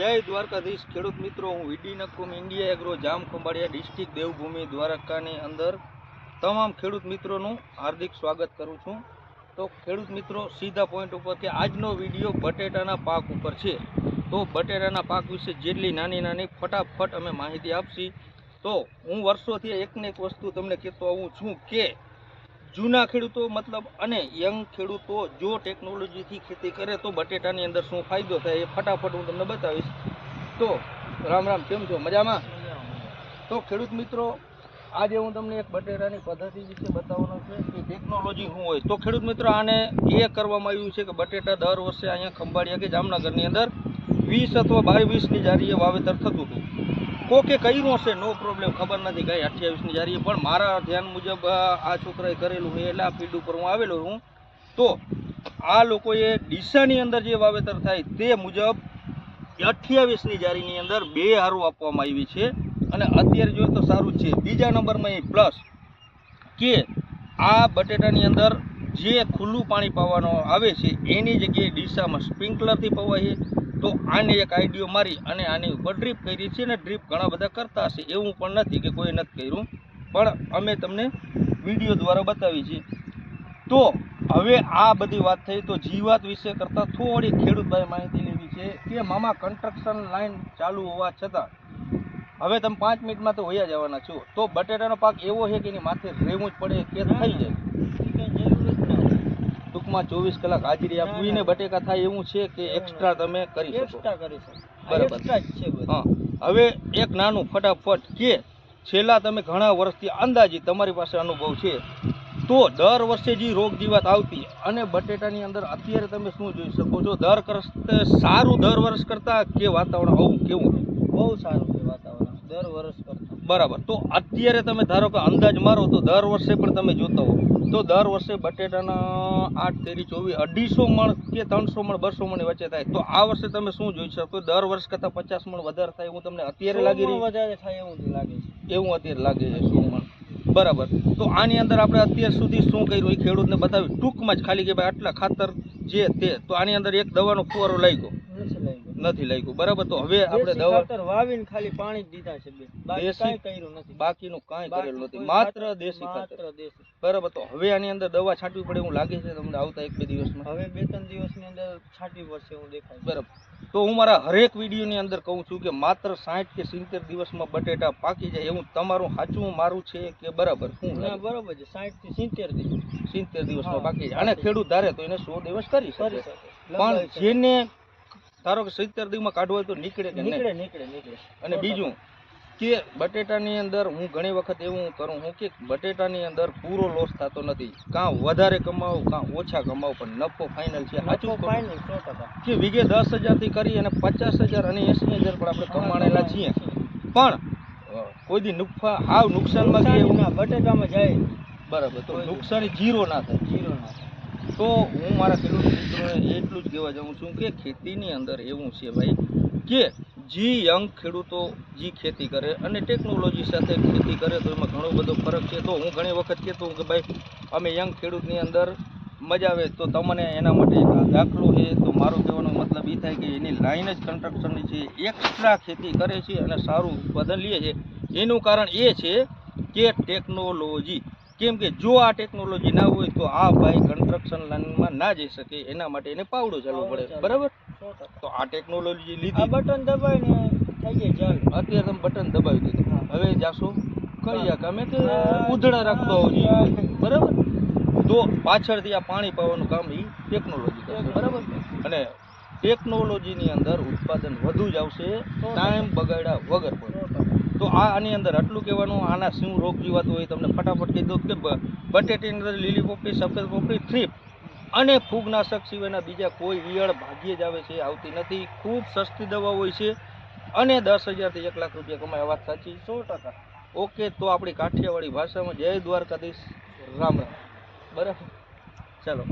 જય દ્વારકાધીશ. ખેડૂત મિત્રો, હું VD Nakum India agro Jam Khambhalia district Devbhumi દ્વારકાની અંદર તમામ ખેડૂત મિત્રોનું હાર્દિક સ્વાગત કરું છું. તો ખેડૂત મિત્રો, સીધા પોઈન્ટ ઉપર કે આજનો વીડિયો બટેટાના પાક ઉપર છે. તો બટેટાના પાક વિશે જેટલી નાની નાની ફટાફટ અમે માહિતી આપશી. તો હું વર્ષોથી એકને એક વસ્તુ તમને કહેતો આવું છું કે જૂના ખેડૂતો મતલબ અને યંગ ખેડૂતો જો ટેકનોલોજીથી ખેતી કરે તો બટેટાની અંદર શું ફાયદો થાય એ ફટાફટ હું તમને બતાવીશ. તો રામ રામ, કેમ છો? મજામાં? તો ખેડૂત મિત્રો, આજે હું તમને એક બટેટાની પદ્ધતિ વિશે બતાવવાનો છે કે ટેકનોલોજી શું હોય. તો ખેડૂત મિત્રો, આને એ કરવામાં આવ્યું છે કે બટેટા દર વર્ષે અહીંયા ખંભાળિયા કે જામનગરની અંદર વીસ અથવા બાવીસની જારીએ વાવેતર થતું હતું. કોકે કર્યું હશે, નો પ્રોબ્લેમ ખબર નથી કાંઈ. અઠ્યાવીસની જારી પણ મારા ધ્યાન મુજબ આ છોકરાએ કરેલું છે એટલે આ ફીલ્ડ ઉપર હું આવેલો હું તો આ લોકોએ ડીસાની અંદર જે વાવેતર થાય તે મુજબ અઠ્યાવીસની જારીની અંદર બે હારું આપવામાં આવી છે. અને અત્યારે જોઈએ તો સારું છે. બીજા નંબરમાં એ પ્લસ કે આ બટેટાની અંદર જે ખુલ્લું પાણી પાવાનો આવે છે, એની જગ્યાએ ડીસામાં સ્પ્રિંકલરથી પવાય તો આને એક આઈડિયો મારી અને આની ઉપર ડ્રીપ કરી છે ને ડ્રીપ ઘણા બધા કરતા હશે. એવું પણ નથી કે કોઈ નથી કર્યું. પણ અમે તમને વીડિયો દ્વારા બતાવી છે તો હવે આ બધી વાત થઈ તો જીવાત વિશે કરતાં થોડી ખેડૂતભાઈ માહિતી લેવી છે કે મામા કન્સ્ટ્રક્શન લાઈન ચાલુ હોવા છતાં હવે તમે પાંચ મિનિટમાં તો વયા જવાના છો. તો બટેટાનો પાક એવો છે કે એની માથે રહેવું જ પડે કે થઈ જાય? ટૂંકમાં ચોવીસ કલાક હાજરી આપવીને બટેકા થાય એવું છે કે એક્સ્ટ્રા તમે કરી શકો. એક્સ્ટ્રા કરી શકો. બરાબર. છે હા. હવે એક નાનું ફટાફટ કે છેલ્લા તમે ઘણા વર્ષથી અંદાજી તમારી પાસે અનુભવ છે. તો દર વર્ષે જે રોગ જીવાત આવતી અને બટેટાની અંદર અત્યારે તમે શું જોઈ શકો છો? દર કરતે સારું દર વર્ષ કરતાં કે વાતાવરણ આવું કેવું? બહુ સારું છે વાતાવરણ. દર વર્ષ બરાબર. તો અત્યારે તમે ધારો કે અંદાજ મારો તો દર વર્ષે પણ તમે જોતા હો. તો દર વર્ષે બટેટાના આઠ તેરી ચોવીસ અઢીસો મણ કે ત્રણસો મણ બસો મણ વચ્ચે થાય. તો આ વર્ષે તમે શું જોઈ શકો? દર વર્ષ કરતાં પચાસ મણ વધારે થાય એવું તમને અત્યારે લાગી રહ્યું? વધારે થાય એવું લાગે છે. એવું અત્યારે લાગે છે સો મણ. બરાબર. તો આની અંદર આપણે અત્યાર સુધી શું કર્યું એ ખેડૂતને બતાવી ટૂંકમાં જ ખાલી કે ભાઈ આટલા ખાતર જે તે. તો આની અંદર એક દવાનો ફુવારો લાગ્યો. નથી લાગ્યું બરાબર તો હવે આપણે દવા વાવીને ખાલી પાણી જ દીધા છે બે. દેશી? કર્યું નથી. બાકીનું કાંઈ કરેલું નથી. માત્ર દેશી ખાતર. માત્ર દેશી. બરાબર તો હવે આની અંદર દવા છાંટવી પડે એવું લાગે છે તમને આવતા એક બે દિવસમાં? હવે બે ત્રણ દિવસની અંદર છાંટવી પડશે એવું દેખાય બરાબર. તો હું મારા હરેક વિડીયોની અંદર કહું છું કે માત્ર સાઠ કે સિત્તેર દિવસમાં બટેટા પાકી જાય એવું તમારું સાચું મારું છે કે બરાબર? શું બરાબર છે. સાઠથી સિત્તેર દિવસ. સિત્તેર દિવસમાં પાકી જાય. અને ખેડૂત ધારે તો એને સો દિવસ કરી શકે. પણ જેને ધારો કે સિત્તેર દિવસમાં કાઢવો હોય તો નીકળે કે નીકળે નીકળે નીકળે. અને બીજું કે બટેટાની અંદર હું ઘણી વખત એવું કરું હું કે બટેટાની અંદર પૂરો લોસ થતો નથી. કાં વધારે કમાવું કાં ઓછા કમાવું પણ નફો ફાઇનલ છે સાચું? ફાઇનલ સો ટકા. કે વીઘે દસ હજારથી કરી અને પચાસ હજાર અને એંસી હજાર પણ આપણે કમાણેલા છીએ. પણ કોઈ દી નુકફા હાવ નુકસાનમાં બટેટામાં જાય. બરાબર તો નુકસાન જીરો ના થાય. જીરો ના તો હું મારા ખેડૂત મિત્રોને એટલું જ કહેવા જાઉં છું કે ખેતીની અંદર એવું છે ભાઈ કે જે યંગ ખેડૂતો જે ખેતી કરે અને ટેકનોલોજી સાથે ખેતી કરે તો એમાં ઘણો બધો ફરક છે. તો હું ઘણી વખત કહેતો હું કે ભાઈ, અમે યંગ ખેડૂતની અંદર મજા આવે તો તમને એના માટે એક દાખલો છે. તો મારો કહેવાનો મતલબ એ થાય કે એની લાઈન જ કન્સ્ટ્રક્શનની છે. એક્સ્ટ્રા ખેતી કરે છે અને સારું ઉત્પાદન લે છે. એનું કારણ એ છે કે ટેકનોલોજી કેમ કે જો આ ટેકનોલોજી ના હોય તો આ ભાઈ કન્સ્ટ્રક્શન લાઈનમાં ના જઈ શકે એના માટે એને પાવડો ચાલવો પડે. બરાબર? તો આ ટેકનોલોજી લીધી. બટન દબાઈને થઈ જાય ચાલુ. અત્યારે તમે બટન દબાવી દીધું. હવે જાશો? કઈ અમે તો ઉધડા રાખતો આવજો. હા. બરાબર? તો પાછળથી આ પાણી પાવાનું કામ એ ટેકનોલોજી કરશે. બરાબર? અને ટેકનોલોજીની અંદર ઉત્પાદન વધુ જ આવશે. ટાઈમ બગાડ્યા વગર પણ. તો આ આની અંદર આટલું કહેવાનું, આના શું રોગ જીવાતો હોય તમને ફટાફટ કહી દઉં કે બટેટીની અંદર લીલી પોપડી, સફેદ પોપડી, થ્રીપ અને ફૂગનાશક સિવાયના બીજા કોઈ ઈયળ ભાગ્યે જ આવે છે, આવતી નથી. ખૂબ સસ્તી દવા હોય છે અને દસ હજારથી એક લાખ રૂપિયા કમાય વાત સાચી સો ટકા. ઓકે, તો આપણી કાઠિયાવાડી ભાષામાં જય દ્વારકાધીશ. રામ રામ. બરાબર? ચાલો.